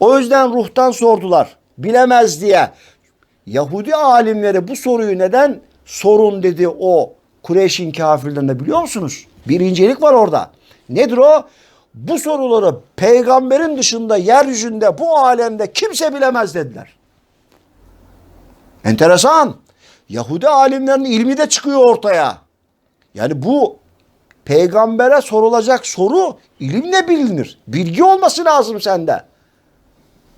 O yüzden ruhtan sordular. Bilemez diye. Yahudi alimleri bu soruyu neden sorun dedi o Kureyş'in kafirlerinde biliyor musunuz? Birincilik var orada. Nedir o? Bu soruları peygamberin dışında yeryüzünde bu alemde kimse bilemez dediler. Enteresan. Yahudi alimlerinin ilmi de çıkıyor ortaya. Yani bu peygambere sorulacak soru ilimle bilinir. Bilgi olması lazım sende.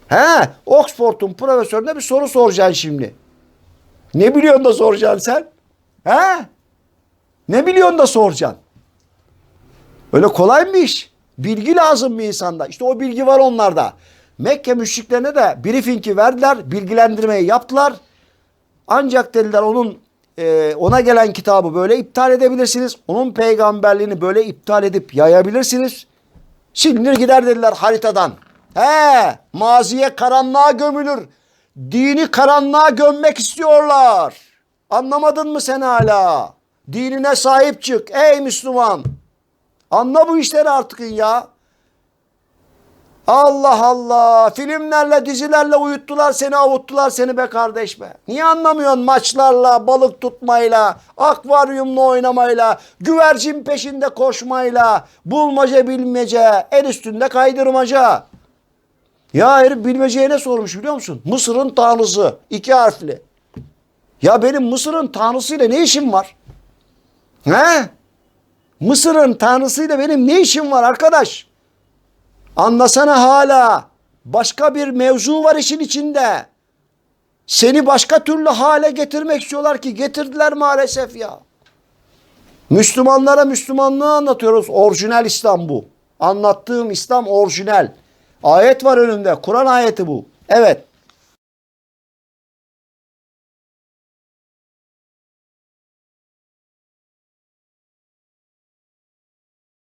He, Oxford'un profesörüne bir soru soracaksın şimdi. Ne biliyorsun da soracaksın sen? He? Ne biliyorsun da soracaksın? Öyle kolay mı iş? Bilgi lazım bir insanda. İşte o bilgi var onlarda. Mekke müşriklerine de briefingi verdiler, bilgilendirmeyi yaptılar. Ancak dediler onun e, ona gelen kitabı böyle iptal edebilirsiniz. Onun peygamberliğini böyle iptal edip yayabilirsiniz. Silinir gider dediler haritadan. He, maziye karanlığa gömülür. Dini karanlığa gömmek istiyorlar. Anlamadın mı sen hala? Dinine sahip çık ey Müslüman. Anla bu işleri artık ya. Allah Allah. Filmlerle, dizilerle uyuttular seni, avuttular seni be kardeş be. Niye anlamıyorsun maçlarla, balık tutmayla, akvaryumla oynamayla, güvercin peşinde koşmayla, bulmaca bilmece, el üstünde kaydırmaca. Ya herif bilmeceye ne sormuş biliyor musun? Mısır'ın tanrısı. iki harfli. Ya benim Mısır'ın tanrısıyla ne işim var? He? Mısır'ın tanrısıyla benim ne işim var arkadaş? Anlasana hala. Başka bir mevzu var işin içinde. Seni başka türlü hale getirmek istiyorlar ki getirdiler maalesef ya. Müslümanlara Müslümanlığı anlatıyoruz. Orijinal İslam bu. Anlattığım İslam orijinal. Ayet var önünde. Kur'an ayeti bu. Evet.